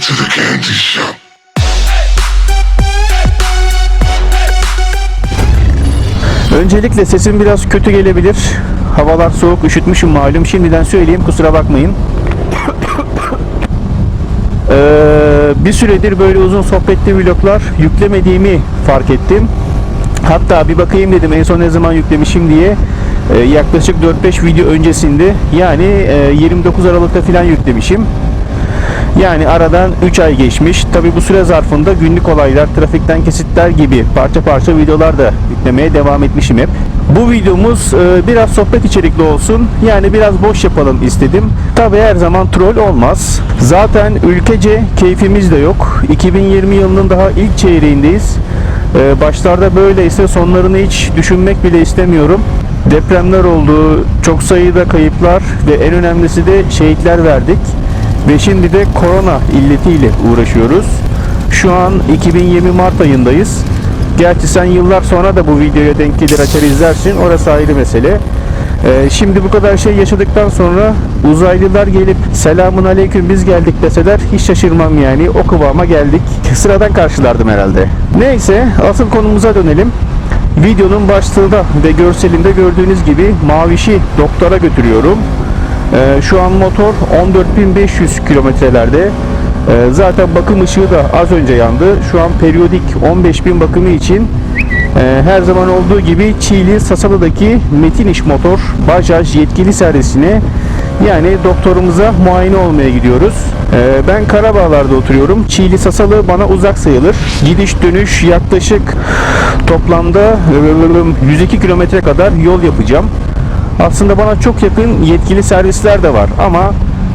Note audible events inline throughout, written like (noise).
to the candy shop. Öncelikle sesim biraz kötü gelebilir. Havalar soğuk, üşütmüşüm malum. Şimdiden söyleyeyim, kusura bakmayın. (coughs) Ee, bir süredir böyle uzun sohbetli vloglar yüklemediğimi fark ettim. Hatta bir bakayım dedim en son ne zaman yüklemişim diye. Ee, yaklaşık 4-5 video öncesinde yani e, 29 Aralık'ta falan yüklemişim. Yani aradan 3 ay geçmiş. Tabi bu süre zarfında günlük olaylar, trafikten kesitler gibi parça parça videolar da yüklemeye devam etmişim hep. Bu videomuz e, biraz sohbet içerikli olsun. Yani biraz boş yapalım istedim. Tabi her zaman troll olmaz. Zaten ülkece keyfimiz de yok. 2020 yılının daha ilk çeyreğindeyiz. E, başlarda böyleyse sonlarını hiç düşünmek bile istemiyorum. Depremler oldu, çok sayıda kayıplar ve en önemlisi de şehitler verdik. Ve şimdi de korona illetiyle uğraşıyoruz. Şu an 2020 Mart ayındayız. Gerçi sen yıllar sonra da bu videoya denk gelir açar izlersin. Orası ayrı mesele. Ee, şimdi bu kadar şey yaşadıktan sonra uzaylılar gelip selamun aleyküm biz geldik deseler hiç şaşırmam yani. O kıvama geldik. Sıradan karşılardım herhalde. Neyse asıl konumuza dönelim. Videonun başlığında ve görselinde gördüğünüz gibi Maviş'i doktora götürüyorum. Ee, şu an motor 14.500 kilometrelerde. Ee, zaten bakım ışığı da az önce yandı. Şu an periyodik 15.000 bakımı için e, her zaman olduğu gibi Çiğli Sasalı'daki Metin İş Motor Bajaj yetkili servisine yani doktorumuza muayene olmaya gidiyoruz. Ee, ben Karabağlar'da oturuyorum. Çiğli Sasalı bana uzak sayılır. Gidiş dönüş yaklaşık toplamda 102 kilometre kadar yol yapacağım. Aslında bana çok yakın yetkili servisler de var ama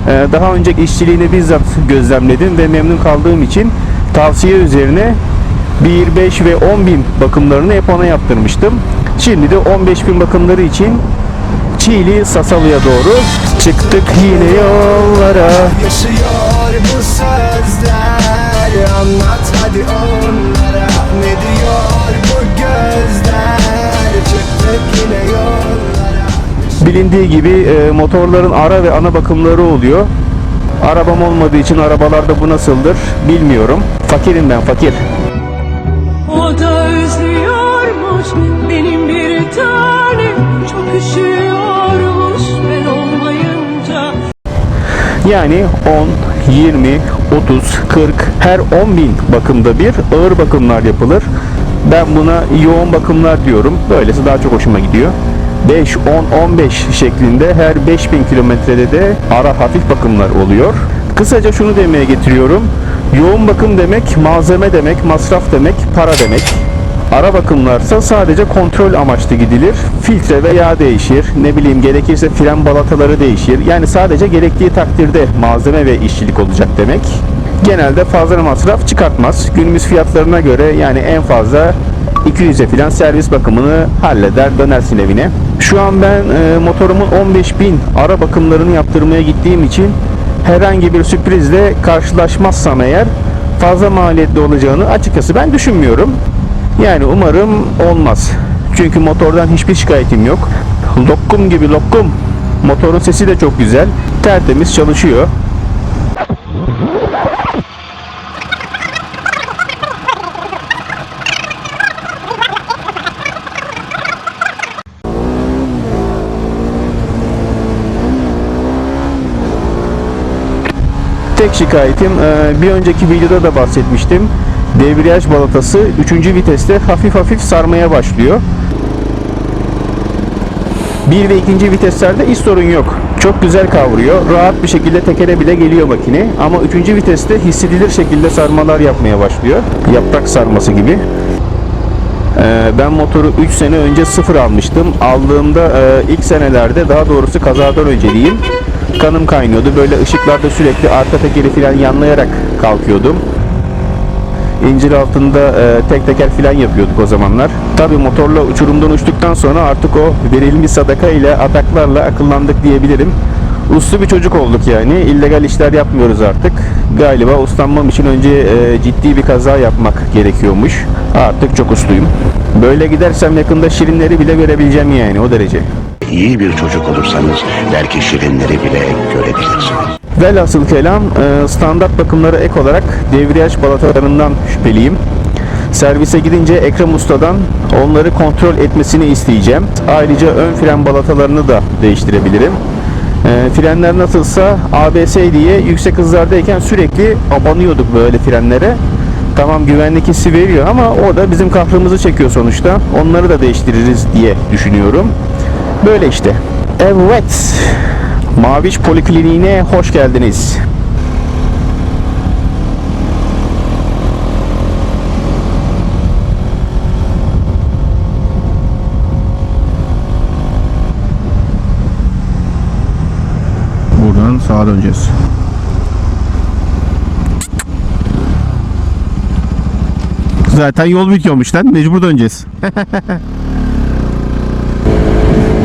e, daha önceki işçiliğini bizzat gözlemledim ve memnun kaldığım için tavsiye üzerine 1, 5 ve 10 bin bakımlarını hep ona yaptırmıştım. Şimdi de 15 bin bakımları için Çiğli Sasalı'ya doğru çıktık yine yollara. Yaşıyor bu sözler Anlat hadi onlara Ne diyor bu gözler Çıktık yine yollara Bilindiği gibi e, motorların ara ve ana bakımları oluyor. Arabam olmadığı için arabalarda bu nasıldır bilmiyorum. Fakirim ben fakir. O da özlüyormuş benim bir tanem Çok üşüyormuş ben olmayınca Yani 10, 20, 30, 40 her 10 bin bakımda bir ağır bakımlar yapılır. Ben buna yoğun bakımlar diyorum. Böylesi daha çok hoşuma gidiyor. 5, 10, 15 şeklinde her 5000 kilometrede de ara hafif bakımlar oluyor. Kısaca şunu demeye getiriyorum. Yoğun bakım demek malzeme demek, masraf demek, para demek. Ara bakımlarsa sadece kontrol amaçlı gidilir. Filtre ve yağ değişir. Ne bileyim gerekirse fren balataları değişir. Yani sadece gerektiği takdirde malzeme ve işçilik olacak demek. Genelde fazla masraf çıkartmaz. Günümüz fiyatlarına göre yani en fazla 200'e falan servis bakımını halleder dönersin evine. Şu an ben e, motorumun 15.000 ara bakımlarını yaptırmaya gittiğim için herhangi bir sürprizle karşılaşmazsam eğer fazla maliyetli olacağını açıkçası ben düşünmüyorum. Yani umarım olmaz. Çünkü motordan hiçbir şikayetim yok. Lokkum gibi lokkum. Motorun sesi de çok güzel. Tertemiz çalışıyor. Tek şikayetim e, bir önceki videoda da bahsetmiştim. Debriyaj balatası 3. viteste hafif hafif sarmaya başlıyor. 1 ve 2. viteslerde hiç sorun yok. Çok güzel kavruyor. Rahat bir şekilde tekere bile geliyor makine. Ama 3. viteste hissedilir şekilde sarmalar yapmaya başlıyor. Yaprak sarması gibi. Ee, ben motoru 3 sene önce sıfır almıştım. Aldığımda e, ilk senelerde daha doğrusu kazadan önce diyeyim. Kanım kaynıyordu. Böyle ışıklarda sürekli arka tekeri falan yanlayarak kalkıyordum. İncir altında e, tek teker falan yapıyorduk o zamanlar. Tabi motorla uçurumdan uçtuktan sonra artık o verilmiş sadaka ile ataklarla akıllandık diyebilirim. Uslu bir çocuk olduk yani. İllegal işler yapmıyoruz artık. Galiba uslanmam için önce e, ciddi bir kaza yapmak gerekiyormuş. Artık çok usluyum. Böyle gidersem yakında şirinleri bile görebileceğim yani o derece. İyi bir çocuk olursanız belki şirinleri bile görebilirsiniz. Velhasıl kelam e, standart bakımlara ek olarak devriyaj balatalarından şüpheliyim. Servise gidince Ekrem Usta'dan onları kontrol etmesini isteyeceğim. Ayrıca ön fren balatalarını da değiştirebilirim. E, frenler nasılsa ABS diye yüksek hızlardayken sürekli abanıyorduk böyle frenlere. Tamam güvenlik hissi veriyor ama o da bizim kahrımızı çekiyor sonuçta. Onları da değiştiririz diye düşünüyorum. Böyle işte. Evet. Maviş Polikliniğine hoş geldiniz. Buradan sağa döneceğiz. Zaten yol bitiyormuş lan. Mecbur döneceğiz. (laughs)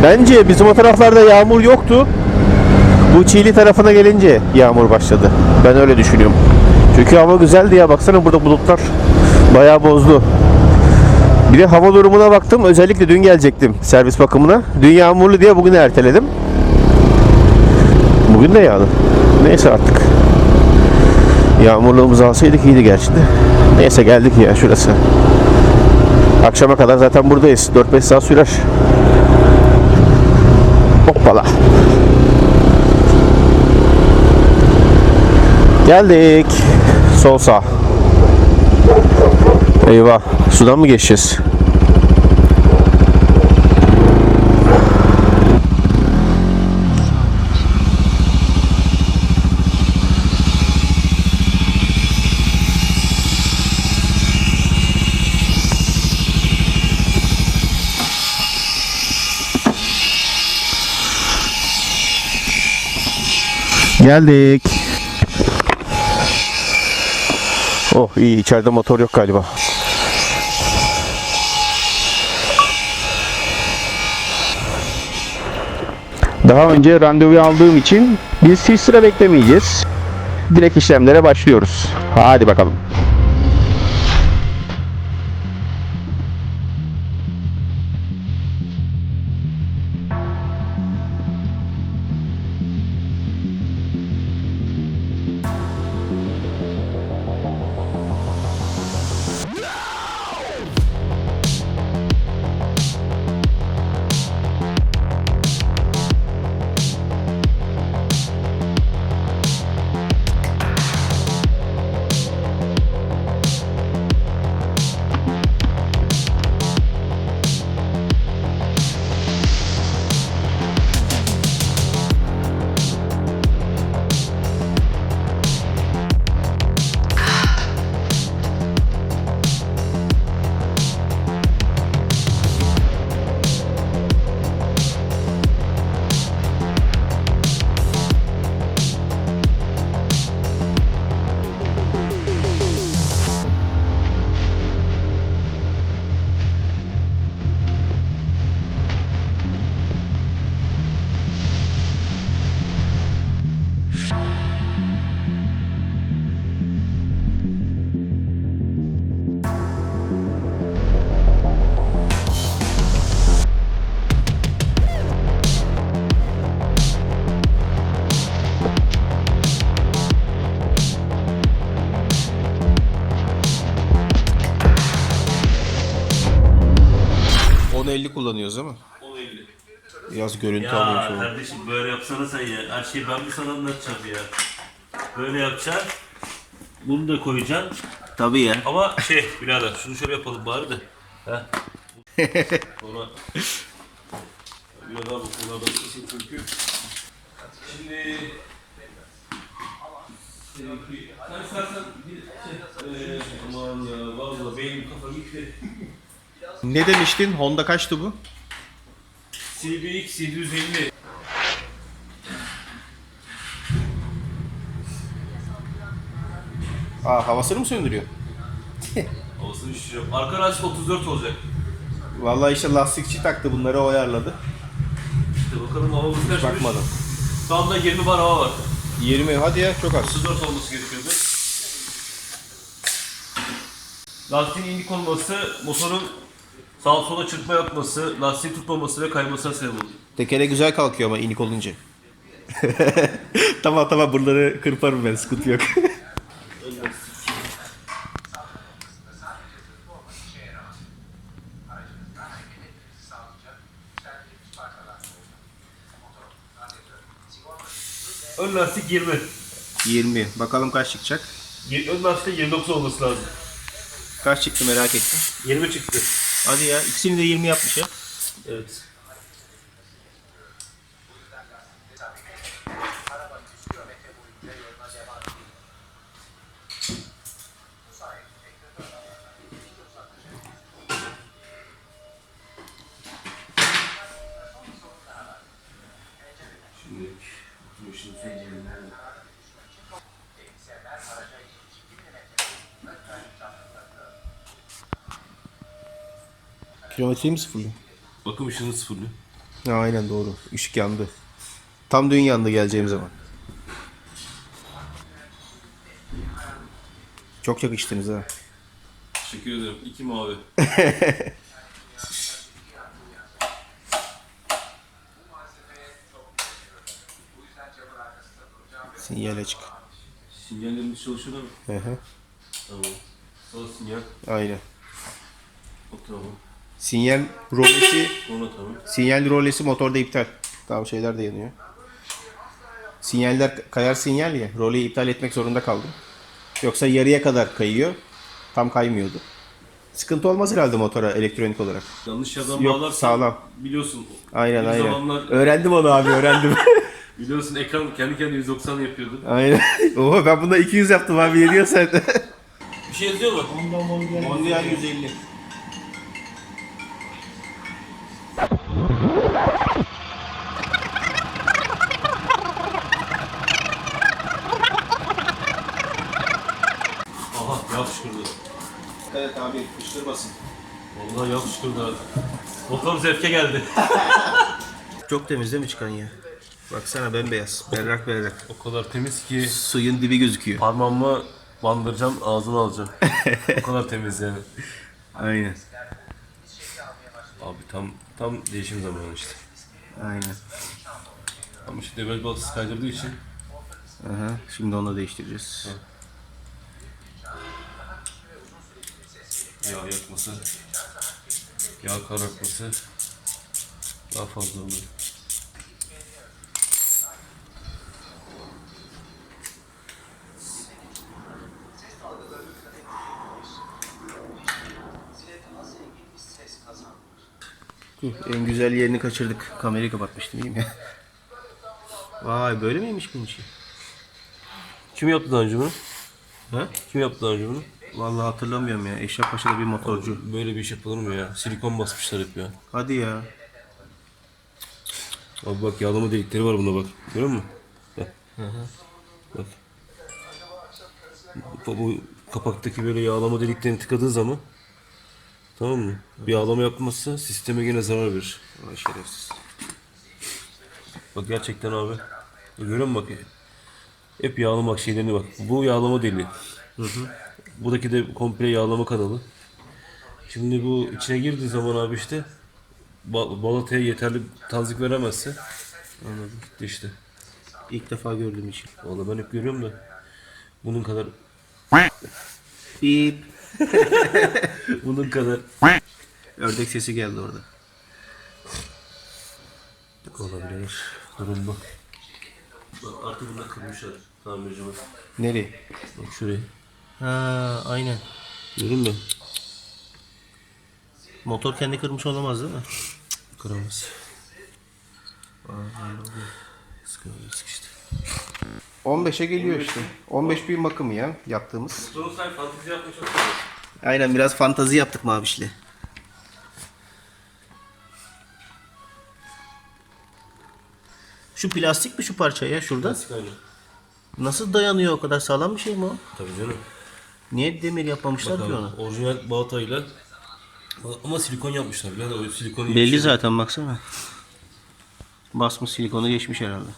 Bence bizim o taraflarda yağmur yoktu. Bu Çiğli tarafına gelince yağmur başladı. Ben öyle düşünüyorum. Çünkü hava güzeldi ya. Baksana burada bulutlar bayağı bozdu. Bir de hava durumuna baktım. Özellikle dün gelecektim servis bakımına. Dün yağmurlu diye bugün erteledim. Bugün de yağdı. Neyse artık. Yağmurluğumuzu alsaydık iyiydi gerçi de. Neyse geldik ya şurası. Akşama kadar zaten buradayız. 4-5 saat sürer. Hoppala. Geldik. Sol sağ. Eyvah. Sudan mı geçeceğiz? Geldik. Oh iyi içeride motor yok galiba. Daha önce randevu aldığım için biz hiç sıra beklemeyeceğiz. Direkt işlemlere başlıyoruz. Hadi bakalım. Görüntü Ya alıyor şu an. kardeşim böyle yapsana sen ya. Her şeyi ben mi sana anlatacağım ya? Böyle yapacaksın. Bunu da koyacaksın. Tabii ya. Ama şey birader şunu şöyle yapalım bari de. Heh. Sonra biraz daha bu kesin çünkü. Şimdi sen istersen bir şey, eee, aman ya valla benim kafa gitti. Ne demiştin? Honda kaçtı bu? CBX 750 Aa havasını mı söndürüyor? (laughs) Havasını şişiriyorum. Arka lastik 34 olacak. Vallahi işte lastikçi taktı bunları o ayarladı. İşte bakalım havamız kaçmış. Bakmadım. Şu anda 20 bar hava var. 20 hadi ya çok az. 34 olması gerekiyordu. Lastiğin inik olması, motorun sağa sola çırpma yapması, lastiğin tutmaması ve kaymasına sebep oldu. Tekere güzel kalkıyor ama inik olunca. (laughs) tamam tamam buraları kırparım ben sıkıntı yok. (laughs) Ön lastik 20. 20. Bakalım kaç çıkacak. Ön lastikte 29 olması lazım. Kaç çıktı merak ettim. 20 çıktı. Hadi ya ikisini de 20 yapmış ya. Evet. Şimdi bu işin sonunda Kilometreyi mi sıfırlıyor? Bakım ışığını sıfırlıyor. Ha, aynen doğru. Işık yandı. Tam dün yandı geleceğim zaman. Çok yakıştınız ha. Teşekkür ederim. İki mavi. (laughs) Sinyal açık. Sinyallerimiz çalışıyor değil mi? Hı hı. Tamam. Sağ sinyal. Aynen. O tamam. Sinyal rolesi, sinyal rolesi motorda iptal. Tamam şeyler de yanıyor. Sinyaller kayar sinyal ya. Roleyi iptal etmek zorunda kaldım. Yoksa yarıya kadar kayıyor. Tam kaymıyordu. Sıkıntı olmaz herhalde motora elektronik olarak. Yanlış yerden Yok, bağlarsan sağlam. biliyorsun. Aynen bir aynen. zamanlar Öğrendim onu abi öğrendim. (laughs) (laughs) biliyorsun ekran kendi kendine 190 yapıyordu. aynen. (laughs) Oha ben bunda 200 yaptım abi ne diyorsun sen? Bir şey yazıyor mu? Mondial 150. Aha yağ fışkırdı. Evet abi kıştırmasın. Vallahi yağ fışkırdı abi. Motor zevke geldi. (laughs) Çok temiz değil mi çıkan ya? Baksana bembeyaz. Berrak berrak. o kadar temiz ki Suyun dibi gözüküyor. parmağımla bandıracağım ağzını alacağım. o kadar temiz yani. (laughs) Aynen. Abi tam tam değişim zamanı işte. Aynen. Ama işte devraj baltası kaydırdığı için Aha, şimdi onu da değiştireceğiz. yağ yakması, yağ karartması daha fazla oluyor. En güzel yerini kaçırdık. Kamerayı kapatmıştım iyi mi? Vay böyle miymiş bunun işi? Kim yaptı daha önce bunu? Ha? Kim yaptı daha önce bunu? Vallahi hatırlamıyorum ya. Eşref Paşa'da bir motorcu. Böyle bir iş yapılır mı ya? Silikon basmışlar hep ya. Hadi ya. Abi bak yağlama delikleri var bunda bak. Görüyor musun? Bak. Bak. Bu, bu kapaktaki böyle yağlama deliklerini tıkadığı zaman tamam mı? Bir yağlama yapmazsa sisteme gene zarar verir. Vay şerefsiz. Bak gerçekten abi. Görüyor musun bak? Hep yağlama bak şeylerine bak. Bu yağlama deliği. Buradaki de komple yağlama kanalı. Şimdi bu içine girdiği zaman abi işte ba- balataya yeterli tazik veremezse anladım gitti işte. İlk defa gördüğüm işi. Vallahi ben hep görüyorum da bunun kadar Bip. (laughs) bunun kadar Ördek sesi geldi orada. olabilir. Durum bu. Bak artık bunlar kırmışlar tamircime. Nereye? Bak şurayı. Ha aynen. Görün mü? Motor kendi kırmış olamaz değil mi? Kıramaz. Sıkı sıkıştı. 15'e geliyor işte. 15 bin bakımı ya yaptığımız. Say fantezi yapmış Aynen biraz fantazi yaptık Maviş'le. Şu plastik mi şu parça ya şurada? Klasik aynı. Nasıl dayanıyor o kadar sağlam bir şey mi o? Tabii canım. Niye demir yapmamışlar ki ona? orijinal baltayla ama silikon yapmışlar. Yani o silikon Belli zaten baksana. Basmış silikonu geçmiş herhalde.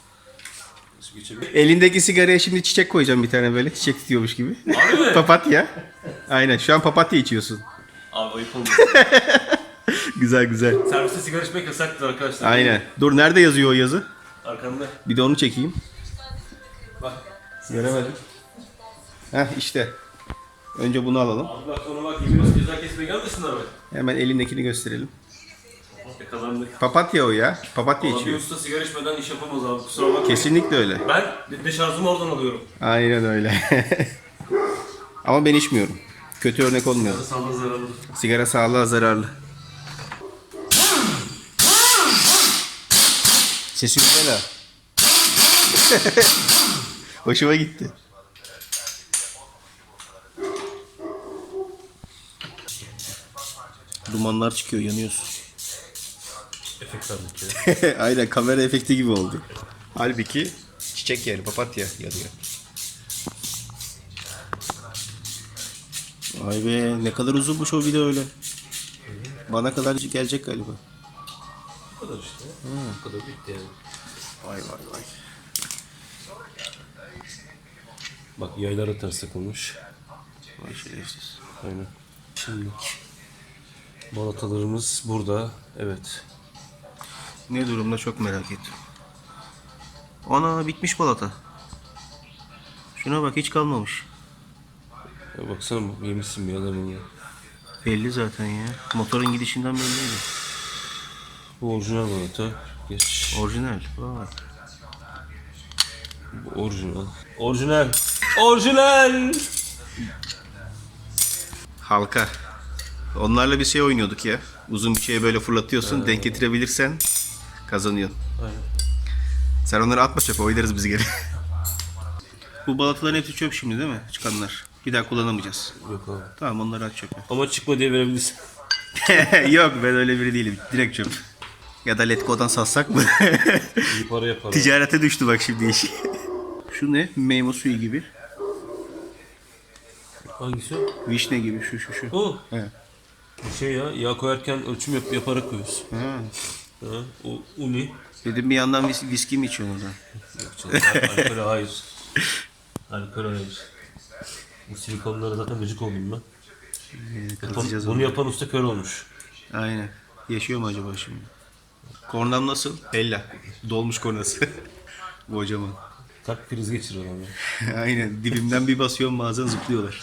Geçebilir. Elindeki sigaraya şimdi çiçek koyacağım bir tane böyle. Çiçek tutuyormuş gibi. papatya. Aynen şu an papatya içiyorsun. Abi ayıp olmuş. (laughs) Güzel güzel. Serviste sigara içmek yasaktır arkadaşlar. Aynen. Dur nerede yazıyor o yazı? Arkanda. Bir de onu çekeyim. Bak. Göremedim. Heh işte. Önce bunu alalım. Abi bak sonra bak yemin ceza kesmeye gelmesin abi. Hemen elindekini gösterelim. Kazandık. Papatya o ya. Papatya Abi bir içiyor. usta sigara içmeden iş yapamaz abi kusura bakma. Kesinlikle öyle. Ben de şarjımı oradan alıyorum. Aynen öyle. (laughs) Ama ben içmiyorum. Kötü örnek olmuyor. Sağlığa zararlı. Sigara sağlığa zararlı. Sesi güzel ha. (laughs) Hoşuma gitti. Dumanlar çıkıyor, yanıyorsun. Efekt ya. (laughs) Aynen kamera efekti gibi oldu. Halbuki çiçek yani papatya yanıyor. Vay be ne kadar uzunmuş o video öyle. Bana kadar gelecek galiba. Bu kadar işte. Bu kadar bitti yani. Vay vay vay. Bak yaylara ters takılmış. Vay şerefsiz. Aynen. Şimdi balatalarımız burada. Evet. Ne durumda çok merak ettim. Ana bitmiş balata. Şuna bak hiç kalmamış. Ya baksana bak, yemişsin bir adamın ya. Belli zaten ya. Motorun gidişinden belliydi. Bu orijinal balata. Geç. Orijinal. Vay. Bu orijinal. Orijinal. Orijinal. Halka. Onlarla bir şey oynuyorduk ya. Uzun bir şeye böyle fırlatıyorsun. Denk getirebilirsen kazanıyorsun. Aynen. Sen onları atma çöpe oynarız biz geri. (laughs) Bu balataların hepsi çöp şimdi değil mi? Çıkanlar. Bir daha kullanamayacağız. Yok abi. Tamam onları at çöpe. Ama çıkma diye verebilirsin. (laughs) Yok ben öyle biri değilim. Direkt çöp. Ya da Letgo'dan satsak mı? (laughs) İyi para yapar. Ticarete düştü bak şimdi iş. Şu ne? Meyve suyu gibi. Hangisi o? Vişne gibi şu şu şu. O. He. Bu şey ya yağ koyarken ölçüm yap, yaparak koyuyorsun. Ha. Ha, o uni. Dedim bir yandan vis viski mi içiyorsun oradan? Yok canım. al- Alkol hayır. Alkol hayır. Bu silikonlara zaten gıcık oldum ben. Yapan, Kazacağız bunu onu. yapan usta kör olmuş. Aynen. Yaşıyor mu acaba şimdi? Kornam nasıl? Bella. Dolmuş kornası. (laughs) Kocaman. Kalp krizi geçiriyor adam ya. (laughs) Aynen. Dibimden bir basıyorum bazen zıplıyorlar.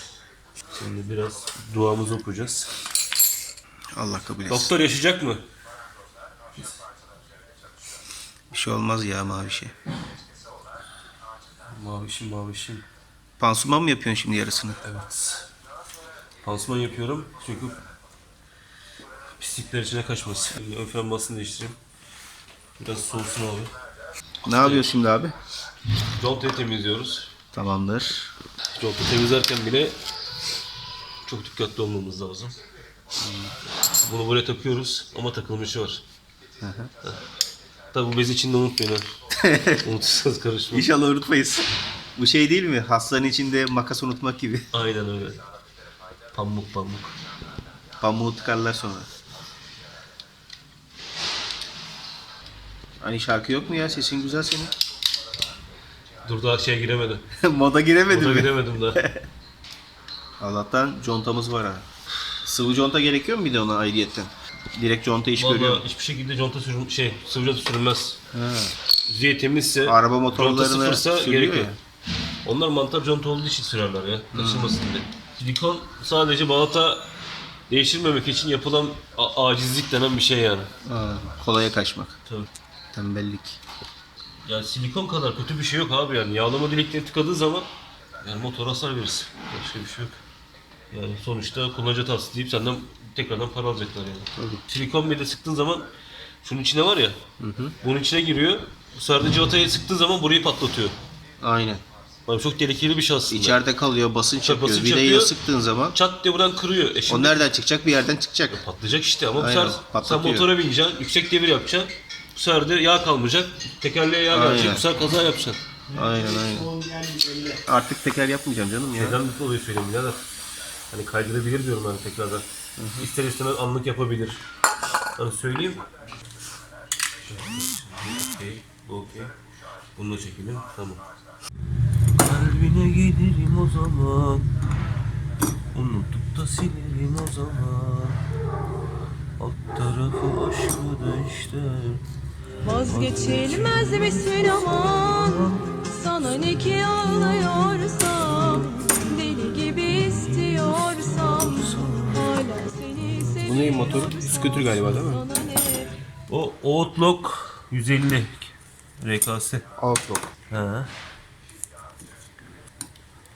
Şimdi biraz duamızı okuyacağız. Allah kabul etsin. Doktor yaşayacak mı? Bir şey olmaz ya mavi şey. Mavişim mavişim. Pansuman mı yapıyorsun şimdi yarısını? Evet. Pansuman yapıyorum çünkü pislikler içine kaçmasın. Ön fren basını değiştireyim. Biraz soğusun abi. Ne yapıyorsun şimdi abi? Contayı temizliyoruz. Tamamdır. Conta temizlerken bile çok dikkatli olmamız lazım. Bunu buraya takıyoruz ama takılmışı var. Heh. Tabi bu bez içinde unutmayın ha. (laughs) Unutursanız karışmayın. İnşallah unutmayız. Bu şey değil mi? Hastanın içinde makas unutmak gibi. Aynen öyle. Pamuk pamuk. Pamuğu tıkarlar sonra. Hani şarkı yok mu ya? Sesin güzel senin. Dur daha şeye giremedim. (laughs) Moda giremedim Burada mi? giremedim daha. (laughs) Allah'tan contamız var ha. Sıvı conta gerekiyor mu bir de ona ayrıyetten? Direkt conta iş görüyor. Vallahi hiçbir şekilde conta sürüm şey sıvı conta sürülmez. Ha. Yüzeyi temizse Araba conta motorlarını sıfırsa sürüyor ya. Onlar mantar conta olduğu için sürerler ya. Taşınmasın diye. Silikon sadece balata değiştirmemek için yapılan a- acizlik denen bir şey yani. Ha, kolaya kaçmak. Tabii. Tembellik. Yani silikon kadar kötü bir şey yok abi yani. Yağlama delikleri tıkadığı zaman yani motor hasar verirsin. Başka bir şey yok. Yani sonuçta kullanıcı hatası deyip senden tekrardan para alacaklar yani. Silikon bir de sıktığın zaman şunun içine var ya. Bunun içine giriyor. Bu sefer de civatayı sıktığın zaman burayı patlatıyor. Aynen. Yani çok tehlikeli bir şey aslında. İçeride kalıyor, basınç yapıyor. basınç Vidayı yapıyor. sıktığın zaman Çat diye buradan kırıyor. E o şimdi nereden çıkacak? Bir yerden çıkacak. patlayacak işte ama bu Aynen, sefer sen motora bineceksin, yüksek devir yapacaksın. Bu sefer de yağ kalmayacak. Tekerleğe yağ Aynen. gelecek. Bu sefer kaza yapacaksın. Aynen aynen. Artık teker yapmayacağım canım ya. Neden mutlu oluyor söyleyeyim birader. Hani kaydırabilir diyorum hani tekrardan. İster istemez anlık yapabilir. Hani söyleyeyim. Okey, bu okey. Bunu da çekelim, tamam. Kalbine giderim o zaman. Unutup da silerim o zaman. Alt tarafı aşkı da işte. Vazgeçilmez misin aman Sana ne ki ağlıyorsam Deli gibi istiyorsam Bu neyin motoru? Scooter galiba değil mi? O Outlook 150 RKS. Outlook. Ha.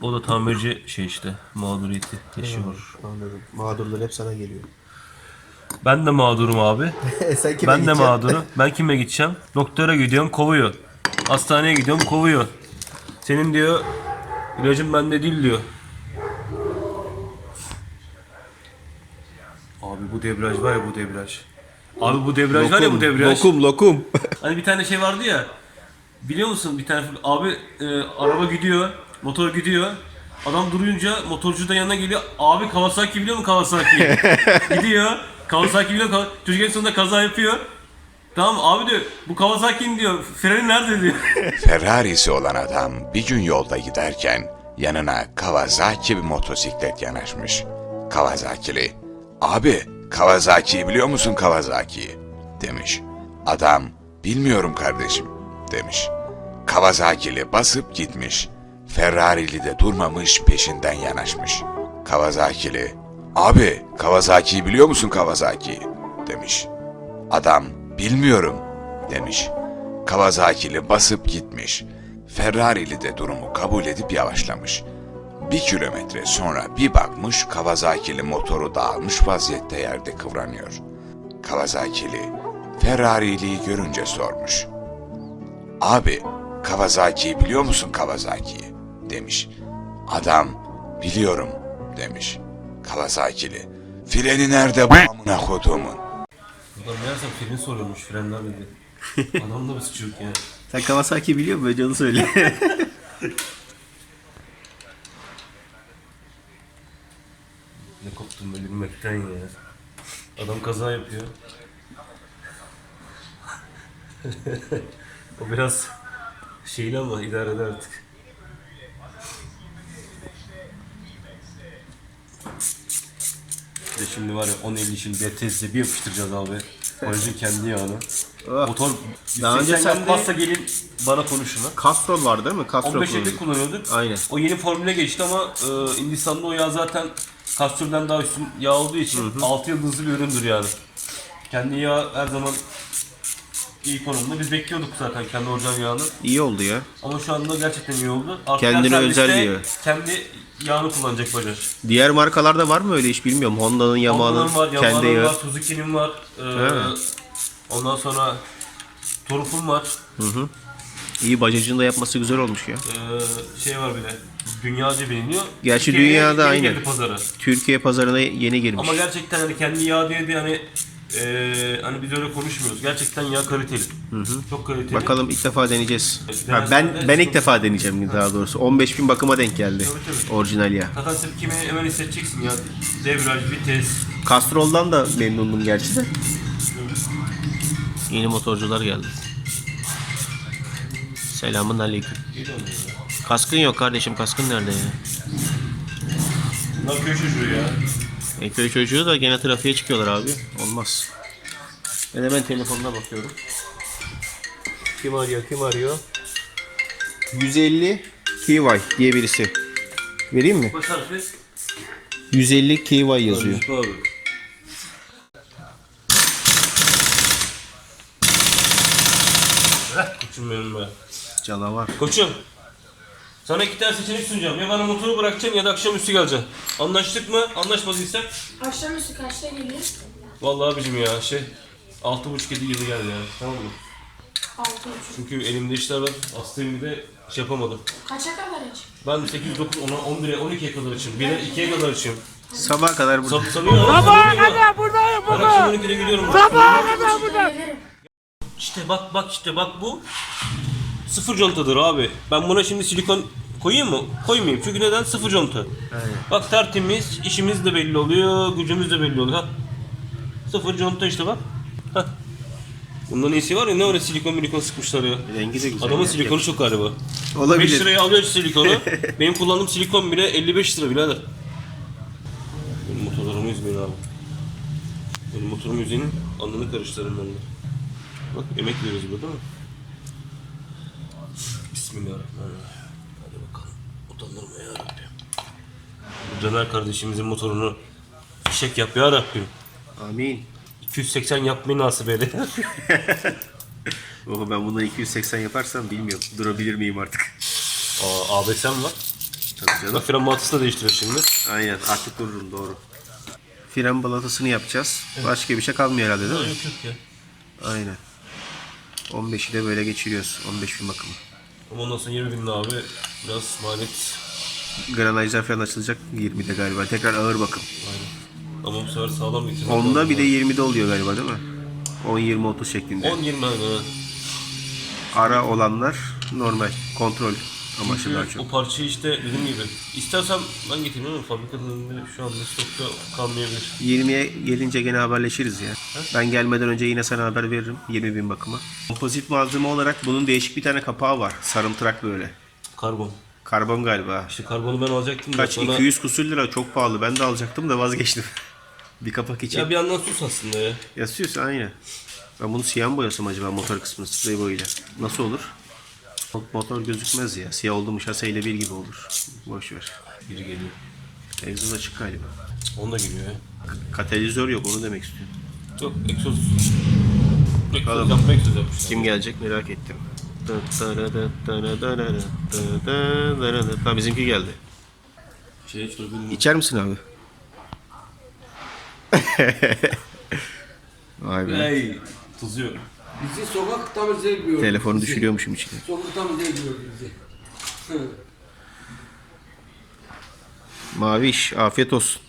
O da tamirci şey işte mağduriyeti yaşıyor. Anladım. Mağdurlar hep sana geliyor. Ben de mağdurum abi. (laughs) Sen kime ben de gideceksin? mağdurum. Ben kime gideceğim? Doktora gidiyorum kovuyor. Hastaneye gidiyorum kovuyor. Senin diyor ilacın bende değil diyor. Bu debriyaj var ya bu debriyaj. Abi bu debriyaj var ya bu debriyaj. Lokum lokum. (laughs) Hani bir tane şey vardı ya. Biliyor musun bir tane abi e, araba gidiyor, motor gidiyor. Adam durunca motorcu da yanına geliyor. Abi Kawasaki biliyor musun Kawasaki? (laughs) gidiyor. Kawasaki biliyor musun? Çocuk en sonunda kaza yapıyor. Tamam abi diyor bu Kawasaki'nin diyor freni nerede diyor. (laughs) Ferrari'si olan adam bir gün yolda giderken yanına Kawasaki bir motosiklet yanaşmış. Kawasaki'li, abi Kawasaki'yi biliyor musun Kawasaki'yi? demiş. Adam, bilmiyorum kardeşim demiş. Kawasaki'li basıp gitmiş. Ferrari'li de durmamış peşinden yanaşmış. Kawasaki'li, abi Kawasaki'yi biliyor musun Kawasaki'yi? demiş. Adam bilmiyorum demiş. Kawasaki'li basıp gitmiş. Ferrari'li de durumu kabul edip yavaşlamış. Bir kilometre sonra bir bakmış Kawasaki'li motoru dağılmış vaziyette yerde kıvranıyor. Kawasaki'li Ferrari'liyi görünce sormuş. Abi Kawasaki'yi biliyor musun Kawasaki'yi? demiş. Adam biliyorum demiş. Kawasaki'li freni nerede bu amına koduğumun? Adam meğersem freni soruyormuş frenler dedi. (laughs) Adam da bir suçu yok ya. Sen Kawasaki biliyor musun? Canı söyle. (laughs) Ne koptum böyle gülmekten ya. Adam kaza yapıyor. (laughs) o biraz şeyli ama idare eder artık. De şimdi var ya 10.50 şimdi BTS'e bir yapıştıracağız abi. Aracın kendi yağını. Oh. Motor Daha önce 180 sen de- pasta gelin bana konuşun lan. Castrol var değil mi? Castrol 15 kullanıyor. elde kullanıyorduk. Aynen. O yeni formüle geçti ama e, Hindistan'da o yağ zaten Castrol'den daha üstün yağ olduğu için 6 yıldızlı bir üründür yani. Kendi yağ her zaman iyi konumda. Biz bekliyorduk zaten kendi orijinal yağını. İyi oldu ya. Ama şu anda gerçekten iyi oldu. Artık Kendine özel yağ. Kendi yağını kullanacak Bajaj. Diğer markalarda var mı öyle hiç bilmiyorum. Honda'nın, Yamaha'nın Honda'nın var, kendi yağı. var, Suzuki'nin var. E, Evet. ondan sonra Toruf'un var. İyi bacacın da yapması güzel olmuş ya. E, şey var bir de. Dünyaca biliniyor. Gerçi Türkiye'ye dünyada yeni aynı. pazara. Türkiye pazarına yeni girmiş. Ama gerçekten hani kendi yağ diye de hani eee hani biz öyle konuşmuyoruz. Gerçekten yağ kaliteli. Çok kaliteli. Bakalım ilk defa deneyeceğiz. Evet, Ha, ben ben ilk defa deneyeceğim daha doğrusu. 15 bin bakıma denk geldi. Tabii, tabii. Orijinal ya. Zaten tepkimi hemen hissedeceksin ya. Debriyaj, vites. Castrol'dan da memnundum gerçi de. Yeni motorcular geldi. Selamun aleyküm. Kaskın yok kardeşim. Kaskın nerede ya? Bunlar köy çocuğu ya. E, köy çocuğu da gene trafiğe çıkıyorlar abi. Olmaz. Ben hemen telefonuna bakıyorum. Kim arıyor? Kim arıyor? 150 KY diye birisi. Vereyim mi? Baş harfi. 150 KY yazıyor. Abi. Heh, koçum benim be. Canavar. Koçum. Sana iki tane seçenek sunacağım. Ya bana motoru bırakacaksın ya da akşamüstü geleceksin. Anlaştık mı? Anlaşmadıysak? Akşamüstü kaçta geliyor? Vallahi abicim ya şey... Altı buçuk yedi gibi geldi ya. Tamam mı? Altı buçuk. Çünkü elimde işler var. Hastayım bir de şey yapamadım. Kaça kadar aç? Ben 8, 9, 10'a, 11'e, 12'ye kadar açayım. 1'e, 2'ye kadar açayım. Sabaha kadar burada. Sab Sabaha kadar buradayım burada. Ben akşam 12'de gidiyorum. Sabaha kadar Burada. İşte bak bak işte bak bu sıfır contadır abi. Ben buna şimdi silikon koyayım mı? Koymayayım. Çünkü neden? Sıfır conta. Bak tertemiz, işimiz de belli oluyor, gücümüz de belli oluyor. Ha. Sıfır conta işte bak. Hah. Bundan iyisi var ya ne öyle silikon milikon sıkmışlar ya. Rengi de güzel. Adamın ya. silikonu çok galiba. 5 Olabilir. liraya alıyor silikonu. Benim kullandığım silikon bile 55 lira birader. Benim motorlarımı üzmeyin abi. Benim motorumu üzenin alnını karıştırırım ben de. Bak emek veriyoruz burada değil mi? Bismillahirrahmanirrahim. Hadi bakalım. Utandırma ya Rabbim. Bu Caner kardeşimizin motorunu fişek yap ya Rabbim. Amin. 280 yapmayı nasip eyle. Oha ben bundan 280 yaparsam bilmiyorum. Durabilir miyim artık? Aa, ABS'm var. Tabii canım. Bak fren baltasını da değiştiriyor şimdi. Aynen artık dururum doğru. Fren balatasını yapacağız. Başka bir şey kalmıyor herhalde değil mi? Yok yok ya. Aynen. 15'i de böyle geçiriyoruz. 15 bin bakımı. Ama ondan sonra 20 bin abi biraz maliyet. Granajlar falan açılacak 20'de galiba. Tekrar ağır bakım. Ama bu sefer sağlam getirmek Onda lazım bir de abi. 20'de oluyor galiba değil mi? 10 20 30 şeklinde. 10 20 hani. ha. Ara olanlar normal kontrol amaçlı daha çok. O parçayı işte dediğim gibi. İstersem ben getireyim ama fabrikanın önünde şu anda stokta kalmayabilir. 20'ye gelince gene haberleşiriz ya. Ben gelmeden önce yine sana haber veririm 20 bin bakıma. Kompozit malzeme olarak bunun değişik bir tane kapağı var. Sarımtırak böyle. Karbon. Karbon galiba. İşte karbonu ben alacaktım da Kaç? sonra... 200 kusur lira çok pahalı. Ben de alacaktım da vazgeçtim. (laughs) bir kapak için. Ya bir yandan sus aslında ya. Yazıyorsa aynı. Ben bunu siyah mı boyasam acaba motor kısmını sprey boyayla? Nasıl olur? Motor gözükmez ya. Siyah oldu mu şaseyle bir gibi olur. Boş ver. Biri geliyor. Egzoz açık galiba. Onda geliyor ya. Katalizör yok onu demek istiyorum. Yok egzoz. Egzoz Bakalım. yapma egzoz yapmışlar. Kim gelecek merak ettim. Ha bizimki geldi. Şey hiç. İçer misin abi? (laughs) Vay be. Hey, tuzu yok. Bizi sokak temizliğe gidiyor. Telefonu düşürüyormuşum içine. Sokak temizliğe gidiyor bizi. Maviş afiyet olsun.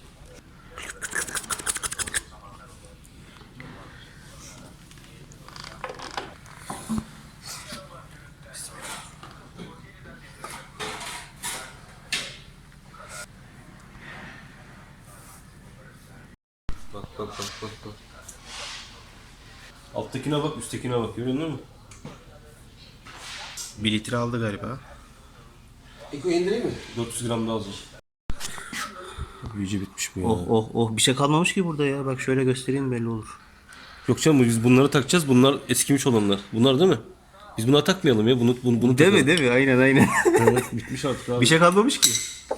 Bak bak bak bak bak. Alttakine bak. Görüyor musun? Bir litre aldı galiba. Eko indireyim mi? 400 gram daha az. Gücü bitmiş bu ya. Oh oh oh bir şey kalmamış ki burada ya. Bak şöyle göstereyim belli olur. Yok canım biz bunları takacağız. Bunlar eskimiş olanlar. Bunlar değil mi? Biz bunları takmayalım ya. Bunu bunu, bunu Değil mi değil mi? Aynen aynen. Evet, bitmiş artık abi. bir şey kalmamış ki.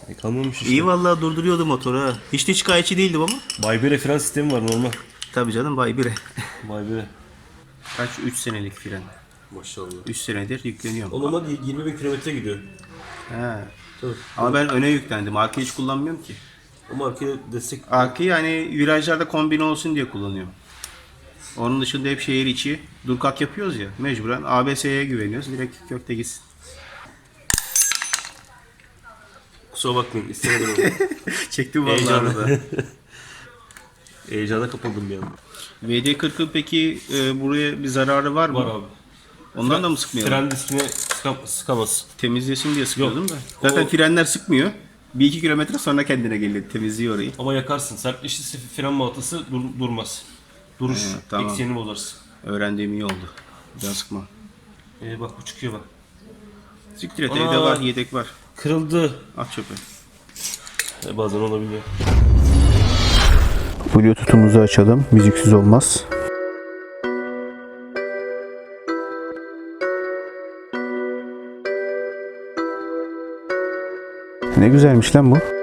şey kalmamış işte. İyi vallahi durduruyordu motoru ha. Hiç de şikayetçi değildim ama. Bay bir fren sistemi var normal. Tabii canım bay bire. Kaç? 3 senelik fren. Maşallah. 3 senedir yükleniyorum. O normal 20 bin kilometre gidiyor. He. Tabii. Ama ben öne yüklendim. Arkayı hiç kullanmıyorum ki. O markaya destek Arkayı hani virajlarda kombine olsun diye kullanıyorum. Onun dışında hep şehir içi dur kalk yapıyoruz ya mecburen ABS'ye güveniyoruz. Direkt kökte gitsin. kusura bakmayın. İstemedim. (laughs) Çektim vallahi Heyecanlı. (laughs) Heyecana kapıldım bir anda. VD40'ın peki e, buraya bir zararı var mı? Var abi. Ondan da mı sıkmıyor? Fren diskine sıkam, sıkamaz. Temizlesin diye sıkıyordum da. O- Zaten frenler sıkmıyor. Bir iki kilometre sonra kendine geliyor. Temizliyor orayı. Ama yakarsın. Sertleşirse fren baltası dur- durmaz. Durur. He, tamam. Ekseni bozarsın. Öğrendiğim iyi oldu. Bir daha sıkma. Ee, bak bu çıkıyor bak. Siktir et evde var yedek var. Kırıldı. At çöpe. Ee, bazen olabiliyor. Bluetooth'umuzu açalım. Müziksiz olmaz. Ne güzelmiş lan bu.